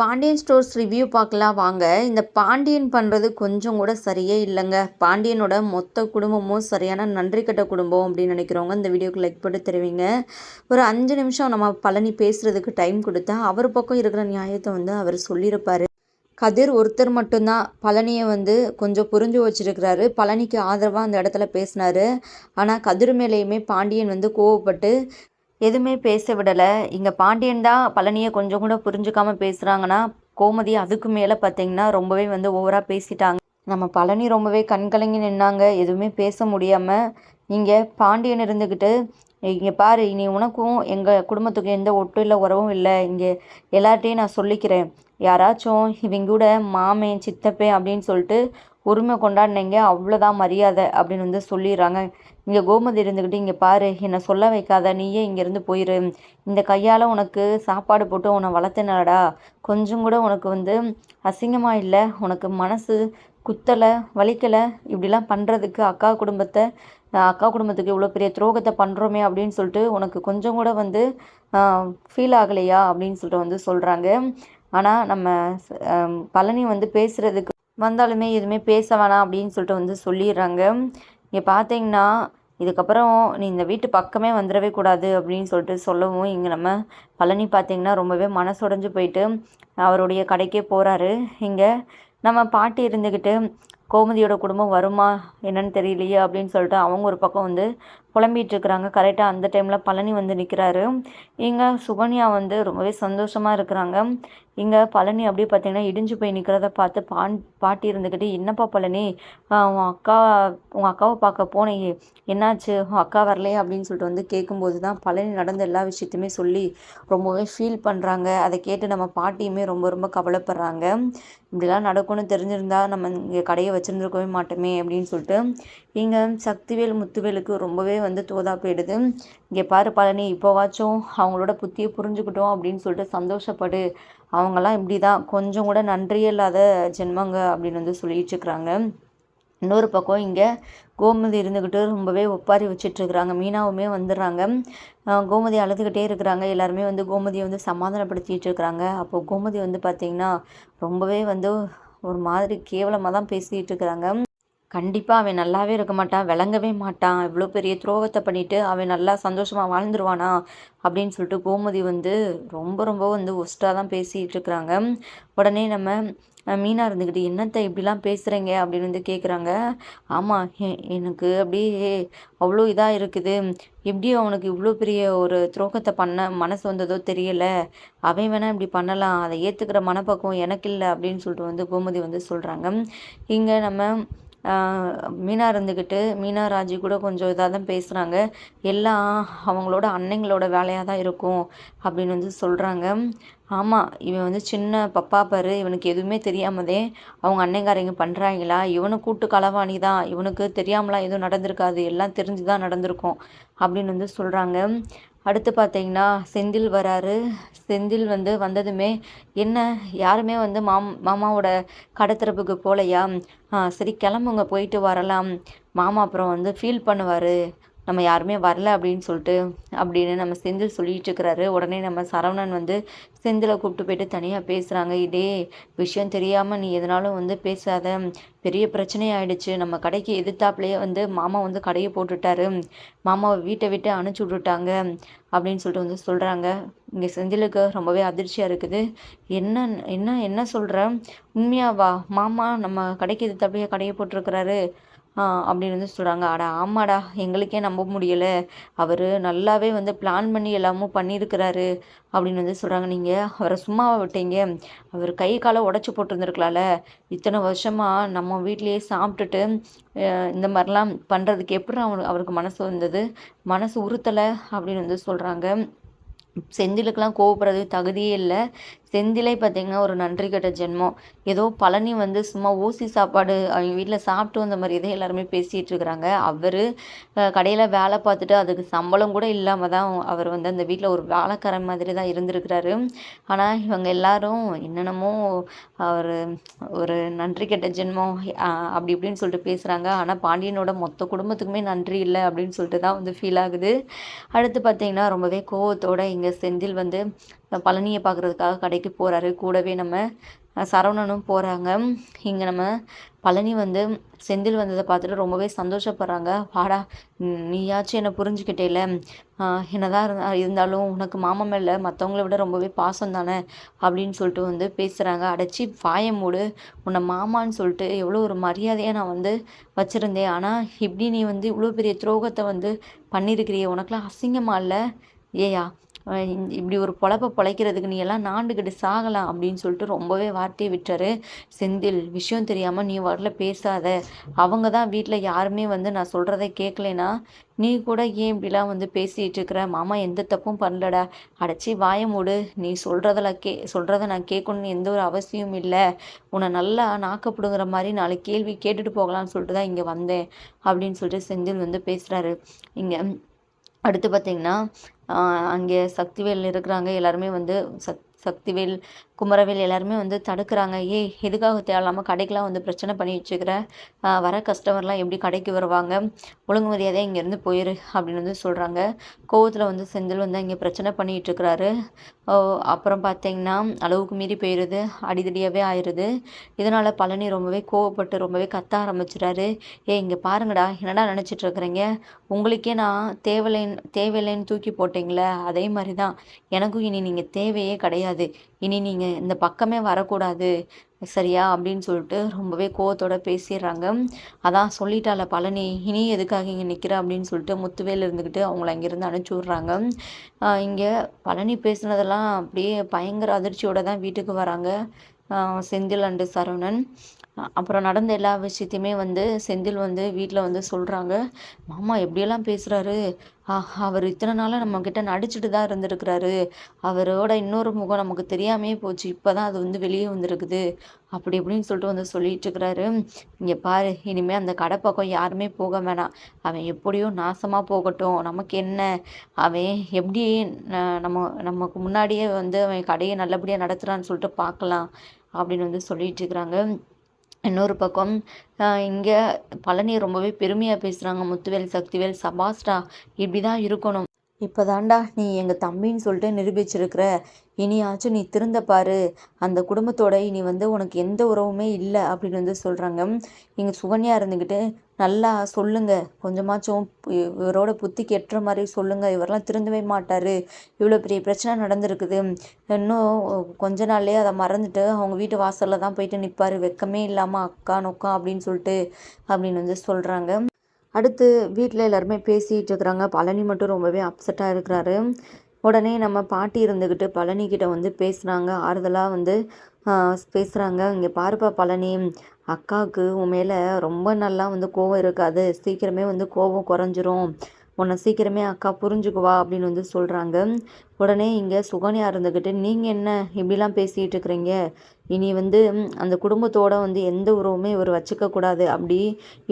Pandian stores review பார்க்கலாம் வாங்க. இந்த பாண்டியன் பண்ணுறது கொஞ்சம் கூட சரியே இல்லைங்க. பாண்டியனோட மொத்த குடும்பமும் சரியான நன்றி கட்ட குடும்பம் அப்படின்னு நினைக்கிறவங்க இந்த வீடியோக்கு லைக் போட்டு தருவீங்க. ஒரு அஞ்சு நிமிஷம் நம்ம பழனி பேசுகிறதுக்கு டைம் கொடுத்தா அவர் பக்கம் இருக்கிற நியாயத்தை வந்து அவர் சொல்லியிருப்பார். கதிர் ஒருத்தர் மட்டும்தான் பழனியை வந்து கொஞ்சம் புரிஞ்சு வச்சுருக்கிறாரு. பழனிக்கு ஆதரவாக அந்த இடத்துல பேசினாரு. ஆனால் கதிர் மேலேயுமே பாண்டியன் வந்து கோவப்பட்டு எதுவுமே பேச விடலை. இங்கே பாண்டியன் தான் பழனியை கொஞ்சம் கூட புரிஞ்சுக்காம பேசுகிறாங்கன்னா கோமதி அதுக்கு மேலே பார்த்தீங்கன்னா ரொம்பவே வந்து ஓவராக பேசிட்டாங்க. நம்ம பழனி ரொம்பவே கண்கலங்கி நின்னாங்க. எதுவுமே பேச முடியாமல் இங்கே பாண்டியன் இருந்துக்கிட்டு இங்கே பாரு இனி உனக்கும் எங்கள் குடும்பத்துக்கும் எந்த ஒட்டும் இல்லை உறவும் இல்லை. இங்கே எல்லார்ட்டையும் நான் சொல்லிக்கிறேன். யாராச்சும் இவங்க கூட மாமன் சித்தப்பேன் அப்படின்னு சொல்லிட்டு உரிமை கொண்டாடினீங்க அவ்வளோதான் மரியாதை அப்படின்னு வந்து சொல்லிடுறாங்க. இங்கே கோமதி இருந்துக்கிட்டு இங்கே பாரு என்னை சொல்ல வைக்காத நீயே இங்கேருந்து போயிரு. இந்த கையால் உனக்கு சாப்பாடு போட்டு உன்னை வளர்த்தனடா. கொஞ்சம் கூட உனக்கு வந்து அசிங்கமாக இல்லை. உனக்கு மனசு குத்தலை வலிக்கலை. இப்படிலாம் பண்ணுறதுக்கு அக்கா குடும்பத்தை அக்கா குடும்பத்துக்கு இவ்வளோ பெரிய துரோகத்தை பண்ணுறோமே அப்படின்னு சொல்லிட்டு உனக்கு கொஞ்சம் கூட வந்து ஃபீல் ஆகலையா அப்படின்னு சொல்லிட்டு வந்து சொல்கிறாங்க ஆனால் நம்ம பழனி வந்து பேசுகிறதுக்கு வந்தாலுமே எதுவுமே பேச வேணாம் அப்படின்னு சொல்லிட்டு வந்து சொல்லிடுறாங்க. இங்கே பார்த்தீங்கன்னா இதுக்கப்புறம் நீ இந்த வீட்டு பக்கமே வந்துடவே கூடாது அப்படின்னு சொல்லிட்டு சொல்லவும் இங்கே நம்ம பழனி பார்த்திங்கன்னா ரொம்பவே மனசுடைஞ்சு போயிட்டு அவருடைய கடைக்கே போகிறாரு இங்கே நம்ம பாட்டி இருந்துக்கிட்டு கோமதியோட குடும்பம் வருமா? என்னன்னு தெரியலையே அப்படின்னு சொல்லிட்டு அவங்க ஒரு பக்கம் வந்து புலம்பிகிட்டு இருக்கிறாங்க கரெக்டாக அந்த டைமில் பழனி வந்து நிற்கிறாரு இங்கே சுகன்யா வந்து ரொம்பவே சந்தோஷமாக இருக்கிறாங்க. இங்கே பழனி அப்படியே பார்த்தீங்கன்னா இடிஞ்சு போய் நிற்கிறத பார்த்து பான் பாட்டி இருந்துக்கிட்டு என்னப்பா பழனி? உன் அக்கா உங்கள் அக்காவை பார்க்க போனேயே. என்னாச்சு? உன் அக்கா வரலையே? அப்படின்னு சொல்லிட்டு வந்து கேட்கும்போது தான் பழனி நடந்த எல்லா விஷயத்தையுமே சொல்லி ரொம்பவே ஃபீல் பண்ணுறாங்க அதை கேட்டு நம்ம பாட்டியுமே ரொம்ப ரொம்ப கவலைப்படுறாங்க. இப்படிலாம் நடக்கும்னு தெரிஞ்சிருந்தா நம்ம இங்கே கடையை வச்சுருந்துருக்கவே மாட்டோமே அப்படின்னு சொல்லிட்டு இங்கே சக்திவேல் முத்துவேலுக்கு ரொம்பவே வந்து தோதா போயிடுது. இங்கே பாரு பழனி இப்போவாச்சும் அவங்களோட புத்தியை புரிஞ்சுக்கிட்டோம் அப்படின்னு சொல்லிட்டு சந்தோஷப்படு. அவங்கெல்லாம் இப்படி தான் கொஞ்சம் கூட நன்றியே இல்லாத ஜென்மங்க அப்படின்னு வந்து சொல்லிட்டு இருக்கிறாங்க இன்னொரு பக்கம் இங்கே கோமதி இருந்துக்கிட்டு ரொம்பவே ஒப்பாரி வச்சிட்ருக்குறாங்க மீனாவுமே வந்துடுறாங்க. கோமதி அழுதுகிட்டே இருக்கிறாங்க. எல்லாருமே வந்து கோமதியை வந்து சமாதானப்படுத்திட்டு இருக்கிறாங்க அப்போது கோமதி வந்து பார்த்திங்கன்னா ரொம்பவே வந்து ஒரு மாதிரி கேவலமாக தான் பேசிகிட்டு இருக்கிறாங்க கண்டிப்பாக அவன் நல்லாவே இருக்க மாட்டான் விளங்கவே மாட்டான். இவ்வளோ பெரிய துரோகத்தை பண்ணிவிட்டு அவன் நல்லா சந்தோஷமாக வாழ்ந்துருவானா அப்படின்னு சொல்லிட்டு கோமதி வந்து ரொம்ப ரொம்ப வந்து ஒஸ்ட்டாக தான் பேசிகிட்டு இருக்கிறாங்க. உடனே நம்ம மீனா இருந்துக்கிட்டு என்னத்தை இப்படிலாம் பேசுகிறீங்க அப்படின்னு வந்து கேட்குறாங்க ஆமாம் எனக்கு அப்படியே அவ்வளோ இதாக இருக்குது. எப்படி அவனுக்கு இவ்வளோ பெரிய ஒரு துரோகத்தை பண்ண மனசு வந்ததோ தெரியல. அவன் வேணால் இப்படி பண்ணலாம். அதை ஏற்றுக்கிற மனப்பக்குவம் எனக்கு இல்லை. அப்படின்னு சொல்லிட்டு வந்து கோமதி வந்து சொல்கிறாங்க இங்கே நம்ம மீனா இருந்துக்கிட்டு மீனா ராஜி கூட கொஞ்சம் இதாக தான் பேசுகிறாங்க எல்லாம் அவங்களோட அன்னைங்களோட வேலையாக தான் இருக்கும் அப்படின்னு வந்து சொல்கிறாங்க ஆமாம் இவன் வந்து சின்ன பப்பா பாரு இவனுக்கு எதுவுமே தெரியாமதே அவங்க அன்னைங்காரங்க பண்ணுறாங்களா இவனு கூட்டு களவாணி தான் இவனுக்கு தெரியாமலாம் எதுவும் நடந்திருக்காது எல்லாம் தெரிஞ்சு தான் நடந்திருக்கும் அப்படின்னு வந்து சொல்கிறாங்க அடுத்து பார்த்தீங்கன்னா செந்தில் வராரு. செந்தில் வந்து வந்ததுமே என்ன? யாருமே வந்து மாம் மாமாவோட கடத்திறப்புக்கு போகலையா சரி கிளம்புங்க போயிட்டு வரலாம். மாமா அப்புறம் வந்து ஃபீல் பண்ணுவார். நம்ம யாருமே வரல அப்படின்னு சொல்லிட்டு அப்படின்னு நம்ம செந்தில் சொல்லிட்டு இருக்கிறாரு. உடனே நம்ம சரவணன் வந்து செந்திலை கூப்பிட்டு போயிட்டு தனியாக பேசுகிறாங்க இதே விஷயம் தெரியாமல் நீ எதனாலும் வந்து பேசாத. பெரிய பிரச்சனையாயிடுச்சு நம்ம கடைக்கு எதிர்த்தாப்புலேயே வந்து மாமா வந்து கடையை போட்டுட்டாரு. மாமாவை வீட்டை விட்டு அனுப்பிச்சி விட்டுட்டாங்க அப்படின்னு சொல்லிட்டு வந்து சொல்கிறாங்க இங்கே செந்திலுக்கு ரொம்பவே அதிர்ச்சியாக இருக்குது. என்ன என்ன என்ன சொல்கிற உண்மையாவா? மாமா நம்ம கடைக்கு எதிர்த்தாப்புலேயே கடையை போட்டிருக்கிறாரு. அப்படின்னு வந்து சொல்கிறாங்க அட ஆமாடா எங்களுக்கே நம்ப முடியலை. அவர் நல்லாவே வந்து பிளான் பண்ணி எல்லாமும் பண்ணியிருக்கிறாரு அப்படின்னு வந்து சொல்கிறாங்க நீங்கள் அவரை சும்மாவை விட்டீங்க. அவர் கை காலை உடச்சி போட்டிருந்துருக்கலாம்ல. இத்தனை வருஷமாக நம்ம வீட்லேயே சாப்பிட்டுட்டு இந்த மாதிரிலாம் பண்ணுறதுக்கு எப்படி அவனு அவருக்கு மனசு வந்தது? மனசு உறுத்தலை அப்படின்னு வந்து சொல்கிறாங்க செந்திலுக்கெல்லாம் கோவப்படுறது தகுதியே இல்லை. செந்திலே பார்த்திங்கன்னா ஒரு நன்றி கெட்ட ஜென்மம். ஏதோ பழனி வந்து சும்மா ஊசி சாப்பாடு அவங்க வீட்டில் சாப்பிட்டு வந்த மாதிரி தான் எல்லாருமே பேசிகிட்டு இருக்கிறாங்க. அவர் கடையில் வேலை பார்த்துட்டு அதுக்கு சம்பளம் கூட இல்லாமல் தான் அவர் வந்து அந்த வீட்டில் ஒரு வேலைக்காரன் மாதிரி தான் இருந்திருக்கிறாரு. ஆனால் இவங்க எல்லாரும் என்னென்னமோ அவர் ஒரு நன்றி கெட்ட ஜென்மம் அப்படி இப்படின்னு சொல்லிட்டு பேசுகிறாங்க ஆனால் பாண்டியனோட மொத்த குடும்பத்துக்குமே நன்றி இல்லை அப்படின்னு சொல்லிட்டு தான் வந்து ஃபீல் ஆகுது. அடுத்து பார்த்திங்கன்னா ரொம்பவே கோவத்தோடு இங்கே செந்தில் வந்து பழனியை பார்க்குறதுக்காக கடைக்கு போகிறாரு கூடவே நம்ம சரவணனும் போகிறாங்க இங்கே நம்ம பழனி வந்து செந்தில் வந்ததை பார்த்துட்டு ரொம்பவே சந்தோஷப்படுறாங்க. வாடா நீயாச்சும் என்னை புரிஞ்சுக்கிட்டேல என்னதான் இருந்தா இருந்தாலும் உனக்கு மாமன் மேலே மற்றவங்கள விட ரொம்பவே பாசம் தானே? அப்படின்னு சொல்லிட்டு வந்து பேசுகிறாங்க அடைச்சி வாயை மூடு உன்னை மாமான்னு சொல்லிட்டு எவ்வளோ ஒரு மரியாதையாக நான் வந்து வச்சுருந்தேன். ஆனால் இப்படி நீ வந்து இவ்வளோ பெரிய துரோகத்தை வந்து பண்ணியிருக்கிறியே உனக்குலாம் அசிங்கமாக இல்லை? ஏயா இப்படி ஒரு பொழப்பை பொழைக்கிறதுக்கு நீ எல்லாம் நாண்டுக்கிட்டு சாகலாம் அப்படின்னு சொல்லிட்டு ரொம்பவே வார்த்தையை விட்டாரு செந்தில் விஷயம் தெரியாமல் நீ வரல பேசாத. அவங்க தான் வீட்டில் யாருமே வந்து நான் சொல்கிறத கேட்கலனா நீ கூட ஏன் இப்படிலாம் வந்து பேசிகிட்டு இருக்கிற? மாமா எந்த தப்பும் பண்ணலடா. அடைச்சி வாய மூடு. நீ சொல்கிறதில் கே சொல்கிறத நான் கேட்கணுன்னு எந்த ஒரு அவசியமும் இல்லை. உன்னை நல்லா நாக்கப்படுங்கிற மாதிரி நாலு கேள்வி கேட்டுட்டு போகலான்னு சொல்லிட்டு தான் இங்கே வந்தேன் அப்படின்னு சொல்லிட்டு செந்தில் வந்து பேசுகிறாரு இங்கே அடுத்து பார்த்திங்கன்னா அங்கே சக்திவேல் இருக்கிறாங்க. எல்லாருமே வந்து சக் சக்திவேல் குமரவேல் எல்லாருமே வந்து தடுக்கிறாங்க. ஏய் எதுக்காக தேவையில்லாமல் கடைக்கெலாம் வந்து பிரச்சனை பண்ணி வச்சுக்கிற? வர கஸ்டமர்லாம் எப்படி கடைக்கு வருவாங்க? ஒழுங்கு மரியாதையாக இங்கேருந்து போயிரு அப்படின்னு வந்து சொல்கிறாங்க கோவத்தில் வந்து செந்தில் வந்து இங்கே பிரச்சனை பண்ணிகிட்ருக்கிறாரு. அப்புறம் பார்த்தீங்கன்னா அளவுக்கு மீறி போயிடுது அடிதடியாகவே ஆயிடுது இதனால் பழனி ரொம்பவே கோவப்பட்டு ரொம்பவே கத்த ஆரம்பிச்சிட்டாரு ஏ இங்கே பாருங்கடா என்னடா நினச்சிட்டு இருக்கிறீங்க உங்களுக்கே நான் தேவையில்லைன்னு தேவையில்லைன்னு தூக்கி போட்டிங்களே அதே மாதிரி தான் எனக்கும் இனி நீங்கள் தேவையே கிடையாது. இனி நீங்கள் இந்த பக்கமே வரக்கூடாது. சரியா? அப்படின்னு சொல்லிட்டு ரொம்பவே கோவத்தோட பேசிடுறாங்க. அதான் சொல்லிட்டால பழனி இனி எதுக்காக இங்கே நிற்கிற அப்படின்னு சொல்லிட்டு முத்துவேல் இருந்துக்கிட்டு அவங்கள அங்கேருந்து அனுப்பிச்சி விட்றாங்க. இங்கே பழனி பேசுனதெல்லாம் அப்படியே பயங்கர அதிர்ச்சியோடு தான் வீட்டுக்கு வராங்க. செந்தில் அண்டு சரவணன். அப்புறம் நடந்த எல்லா விஷயத்தையுமே வந்து செந்தில் வந்து வீட்டில் வந்து சொல்கிறாங்க மாமா எப்படியெல்லாம் பேசுகிறாரு அவர் இத்தனை நாளாக நம்மக்கிட்ட நடிச்சுட்டு தான் இருந்திருக்கிறாரு. அவரோட இன்னொரு முகம் நமக்கு தெரியாமே போச்சு. இப்போ தான் அது வந்து வெளியே வந்திருக்குது. அப்படி இப்படின்னு சொல்லிட்டு வந்து சொல்லிட்டு இருக்கிறாரு. இங்கே பாரு இனிமேல் அந்த கடை பக்கம் யாருமே போக வேணாம். அவன் எப்படியோ நாசமாக போகட்டும். நமக்கு என்ன? அவன் எப்படி நம்ம நமக்கு முன்னாடியே வந்து அவன் கடையை நல்லபடியாக நடத்துகிறான்னு சொல்லிட்டு பார்க்கலாம். அப்படின்னு வந்து சொல்லிட்டு இருக்கிறாங்க. இன்னொரு பக்கம் இங்கே பழனி ரொம்பவே பெருமையாக பேசுகிறாங்க முத்துவேல் சக்திவேல் சபாஸ்டா இப்படி தான் இருக்கணும். இப்போ தாண்டா நீ எங்கள் தம்பின்னு சொல்லிட்டு நிரூபிச்சிருக்கிற. இனியாச்சும் நீ திருந்த பாரு. அந்த குடும்பத்தோட இனி வந்து உனக்கு எந்த உறவுமே இல்லை அப்படின்னு வந்து சொல்கிறாங்க இங்கே சுகன்யா இருந்துக்கிட்டு நல்லா சொல்லுங்கள் கொஞ்சமாச்சும் இவரோட புத்தி கெட்டுற மாதிரி சொல்லுங்கள் இவரெல்லாம் திருந்தவே மாட்டார். இவ்வளோ பெரிய பிரச்சனை நடந்திருக்குது. இன்னும் கொஞ்ச நாள்லேயே அதை மறந்துட்டு அவங்க வீட்டு வாசலில் தான் போயிட்டு நிற்பார் வெக்கமே இல்லாமல் அக்கா நொக்கா அப்படின்னு சொல்லிட்டு அப்படின்னு வந்து சொல்கிறாங்க அடுத்து வீட்டில் எல்லாருமே பேசிகிட்டு இருக்கிறாங்க. பழனி மட்டும் ரொம்பவே அப்செட்டாக இருக்கிறாரு. உடனே நம்ம பாட்டி இருந்துக்கிட்டு பழனிக்கிட்ட வந்து பேசுகிறாங்க ஆறுதலாக வந்து பேசுகிறாங்க இங்கே பாருப்பா பழனி அக்காவுக்கு உன் மேலே ரொம்ப நல்லா வந்து கோவம் இருக்காது. சீக்கிரமே வந்து கோவம் குறைஞ்சிரும். உன்னை சீக்கிரமே அக்கா புரிஞ்சுக்குவா அப்படின்னு வந்து சொல்கிறாங்க உடனே இங்கே சுகன்யா இருந்துக்கிட்டு நீங்கள் என்ன இப்படிலாம் பேசிகிட்டு இருக்கிறீங்க? இனி வந்து அந்த குடும்பத்தோட வந்து எந்த உறவுமே இவர் வச்சுக்கக்கூடாது அப்படி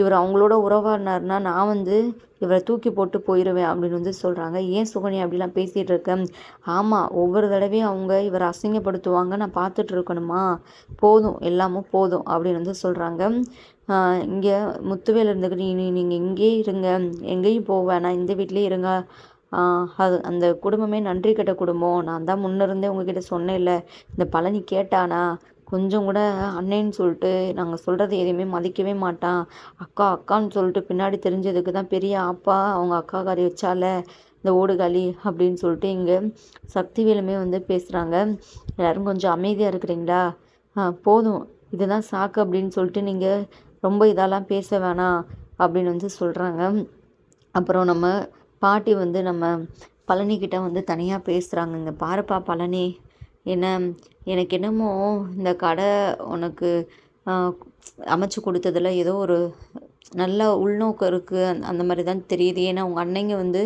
இவர் அவங்களோட உறவாடினார்னா நான் வந்து இவரை தூக்கி போட்டு போயிடுவேன் அப்படின்னு வந்து சொல்கிறாங்க ஏன் சுகன்யா அப்படிலாம் பேசிகிட்டு இருக்கேன் ஆமாம் ஒவ்வொரு தடவையும் அவங்க இவரை அசிங்கப்படுத்துவாங்க. நான் பார்த்துட்டு இருக்கணுமா? போதும் எல்லாமும் போதும் அப்படின்னு வந்து சொல்கிறாங்க இங்கே முத்துவேல் இருந்துக்கிட்டு நீ நீங்கள் இங்கேயே இருங்க. எங்கேயும் போக வேணாம். இந்த வீட்லேயே இருங்க. அது அந்த குடும்பமே நன்றி கெட்ட குடும்பம். நான் தான் முன்னிருந்தே உங்ககிட்ட சொன்னேன்ல. இந்த பழனி கேட்டானா கொஞ்சம் கூட அண்ணேன்னு சொல்லிட்டு நாங்கள் சொல்கிறது எதையுமே மதிக்கவே மாட்டான். அக்கா அக்கான்னு சொல்லிட்டு பின்னாடி தெரிஞ்சதுக்கு தான் பெரிய அப்பா அவங்க அக்கா காரி வச்சால இந்த ஓடுகாலி அப்படின்னு சொல்லிட்டு இங்கே சக்திவேலுமே வந்து பேசுகிறாங்க எல்லோரும் கொஞ்சம் அமைதியாக இருக்கிறீங்களா? போதும். இதுதான் சாக்கு அப்படின்னு சொல்லிட்டு நீங்கள் ரொம்ப இதெல்லாம் பேச வேணாம் அப்படின்னு வந்து சொல்கிறாங்க அப்புறம் நம்ம பாட்டி வந்து நம்ம பழனிக்கிட்ட வந்து தனியாக பேசுகிறாங்க இங்கே பாருப்பா பழனி என்ன எனக்கு என்னமோ இந்த கடை உனக்கு அமைச்சு கொடுத்ததில் ஏதோ ஒரு நல்ல உள்நோக்கம் இருக்குது அந் அந்த மாதிரி தான் தெரியுது. ஏன்னா உங்கள் அன்னைங்க வந்து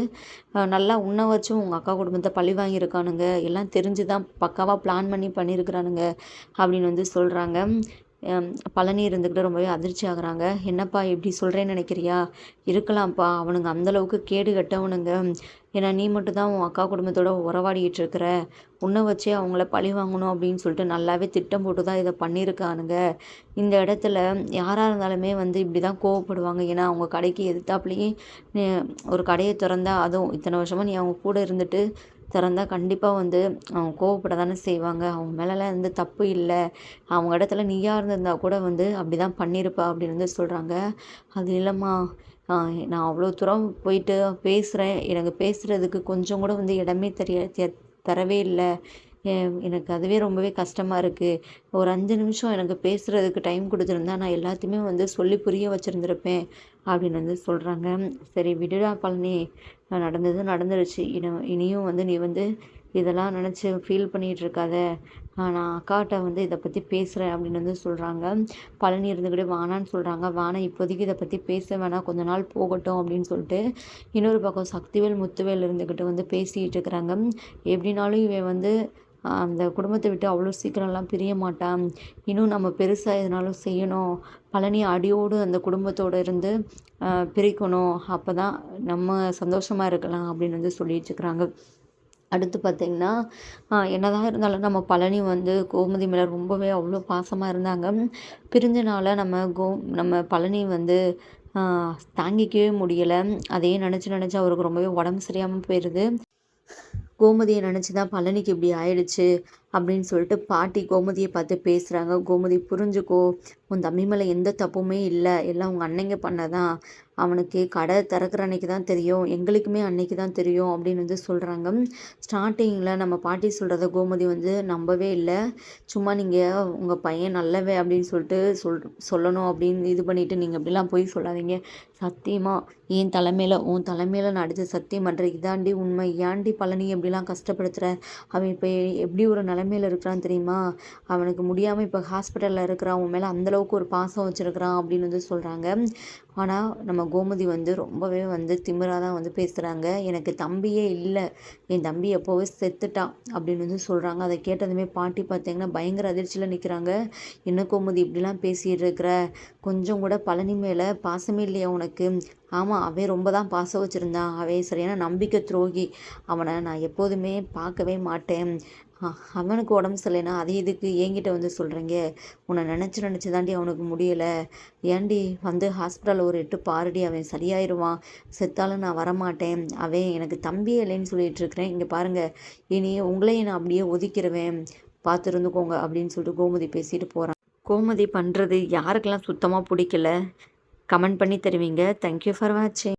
நல்லா உண்ண வச்சும் உங்கள் அக்கா குடும்பத்தை பழி வாங்கியிருக்கானுங்க. எல்லாம் தெரிஞ்சு தான் பக்காவாக பிளான் பண்ணி பண்ணியிருக்கிறானுங்க அப்படின்னு வந்து சொல்கிறாங்க பழனி இருந்துக்கிட்டு ரொம்பவே அதிர்ச்சி ஆகுறாங்க. என்னப்பா இப்படி சொல்கிறேன்னு நினைக்கிறியா? இருக்கலாம்ப்பா. அவனுங்க அந்தளவுக்கு கேடு கட்டவனுங்க. ஏன்னா நீ மட்டும் தான் உன் அக்கா குடும்பத்தோட உறவாடிக்கிட்டு இருக்கிற. உன்னை வச்சே அவங்கள பழி வாங்கணும் அப்படின்னு சொல்லிட்டு நல்லாவே திட்டம் போட்டு தான் இதை பண்ணியிருக்கானுங்க. இந்த இடத்துல யாராக இருந்தாலுமே வந்து இப்படி தான் கோவப்படுவாங்க. ஏன்னா அவங்க கடைக்கு எதிர்த்தாப்புலேயே ஒரு கடையை திறந்தா அதுவும் இத்தனை வருஷமாக நீ அவங்க கூட இருந்துட்டு திறந்தா கண்டிப்பாக வந்து அவங்க கோவப்பட தானே செய்வாங்க. அவங்க மேலெலாம் எந்த தப்பு இல்லை. அவங்க இடத்துல நீயாக இருந்திருந்தா கூட வந்து அப்படி தான் பண்ணியிருப்பா அப்படின்னு வந்து சொல்கிறாங்க அது இல்லைம்மா. நான் அவ்வளோ தூரம் போயிட்டு பேசுகிறேன் எனக்கு பேசுகிறதுக்கு கொஞ்சம் கூட வந்து இடமே தெரிய தெ- தரவே இல்லை. எனக்கு அதுவே ரொம்பவே கஷ்டமாக இருக்குது ஒரு அஞ்சு நிமிஷம் எனக்கு பேசுகிறதுக்கு டைம் கொடுத்துருந்தா நான் எல்லாத்தையுமே வந்து சொல்லி புரிய வச்சுருந்துருப்பேன் அப்படின்னு வந்து சொல்கிறாங்க சரி விடுடா பழனி. நடந்தது நடந்துருச்சு. இனி இனியும் வந்து நீ வந்து இதெல்லாம் நினச்சி ஃபீல் பண்ணிகிட்டு இருக்காத நான் அக்காட்ட வந்து இதை பற்றி பேசுகிறேன் அப்படின்னு வந்து சொல்கிறாங்க பழனி இருந்துக்கிட்டே வானான்னு சொல்கிறாங்க வானா இப்போதைக்கு இதை பற்றி பேச வேணாம். கொஞ்ச நாள் போகட்டும் அப்படின்னு சொல்லிட்டு இன்னொரு பக்கம் சக்திவேல் முத்துவேல் இருந்துக்கிட்டு வந்து பேசிகிட்டு இருக்கிறாங்க. எப்படினாலும் இவன் வந்து அந்த குடும்பத்தை விட்டு அவ்வளோ சீக்கிரம்லாம் பிரிய மாட்டான். இன்னும் நம்ம பெருசாக எதுனாலும் செய்யணும். பழனி அடியோடு அந்த குடும்பத்தோடு இருந்து பிரிக்கணும். அப்போ தான் நம்ம சந்தோஷமாக இருக்கலாம் அப்படின்னு வந்து சொல்லிட்டுருக்குறாங்க அடுத்து பார்த்திங்கன்னா என்னதான் இருந்தாலும் நம்ம பழனி வந்து கோமதி மேலே ரொம்பவே அவ்வளோ பாசமாக இருந்தாங்க. பிரிஞ்சனால நம்ம கோ நம்ம பழனி வந்து தாங்கிக்கவே முடியலை. அதையே நினச்சி நினச்சி அவருக்கு ரொம்பவே உடம்பு சரியாமல் போயிடுது கோமதியை நினச்சி தான் பழனிக்கு இப்படி ஆயிடுச்சு. அப்படின்னு சொல்லிட்டு பாட்டி கோமதியை பார்த்து பேசுகிறாங்க கோமதி புரிஞ்சுக்கோ உன் தம்பி மேலே எந்த தப்புமே இல்லை. எல்லாம் உங்கள் அன்னைங்க பண்ணதான். அவனுக்கு கடை திறக்கிற அன்னைக்கு தான் தெரியும். எங்களுக்குமே அன்னைக்கு தான் தெரியும். அப்படின்னு வந்து சொல்கிறாங்க ஸ்டார்டிங்கில் நம்ம பாட்டி சொல்கிறத கோமதி வந்து நம்பவே இல்லை. சும்மா நீங்கள் உங்கள் பையன் நல்லவே அப்படின்னு சொல்லிட்டு சொல் சொல்லணும் அப்படின்னு இது பண்ணிவிட்டு நீங்கள் அப்படிலாம் போய் சொல்லாதீங்க. சத்தியமாக என் தலைமையில் உன் தலைமையில் நான் அடித்த சத்தியம் பண்ணுறேன் இதாண்டி உண்மை. ஏன்டி பழனி எப்படிலாம் கஷ்டப்படுத்துகிற அவன் இப்போ எப்படி ஒரு நிலமையில இருக்கிறான் தெரியுமா? அவனுக்கு முடியாமல் இப்போ ஹாஸ்பிட்டலில் இருக்கிறான். அவன் மேலே அந்தளவுக்கு ஒரு பாசம் வச்சுருக்கிறான் அப்படின்னு வந்து சொல்கிறாங்க ஆனால் நம்ம கோமதி வந்து ரொம்பவே வந்து திமிராக தான் வந்து பேசுகிறாங்க எனக்கு தம்பியே இல்லை. என் தம்பி எப்போவே செத்துட்டான் அப்படின்னு வந்து சொல்கிறாங்க அதை கேட்டதுமே பாட்டி பார்த்தீங்கன்னா பயங்கர அதிர்ச்சியில் நிற்கிறாங்க என்ன கோமதி இப்படிலாம் பேசிகிட்டு இருக்கிற? கொஞ்சம் கூட பழனி மேலே பாசமே இல்லையா உனக்கு? ஆமாம் அவன் ரொம்ப தான் பாசம் வச்சுருந்தான். அவன் சரியான நம்பிக்கை துரோகி. அவனை நான் எப்போதுமே பார்க்கவே மாட்டேன். அவனுக்கு உடம்பு சரியில்லைனா அதை இதுக்கு என்கிட்ட வந்து சொல்கிறீங்க உன்னை நினச்சி நினச்சி தாண்டி அவனுக்கு முடியலை. ஏண்டி வந்து ஹாஸ்பிட்டலில் ஒரு எட்டு பாருடி அவன் சரியாயிருவான். செத்தாலும் நான் வரமாட்டேன். அவன் எனக்கு தம்பியே இல்லைன்னு சொல்லிட்டு இருக்கிறேன். இங்கே பாருங்கள் இனி உங்களையும் நான் அப்படியே ஒதுக்கிடுவேன் பார்த்து இருந்துக்கோங்க அப்படின்னு சொல்லிட்டு கோமதி பேசிட்டு போகிறான் கோமதி பண்ணுறது யாருக்கெல்லாம் சுத்தமாக பிடிக்கல? கமெண்ட் பண்ணி தருவீங்க. தேங்க்யூ ஃபார் வாட்சிங்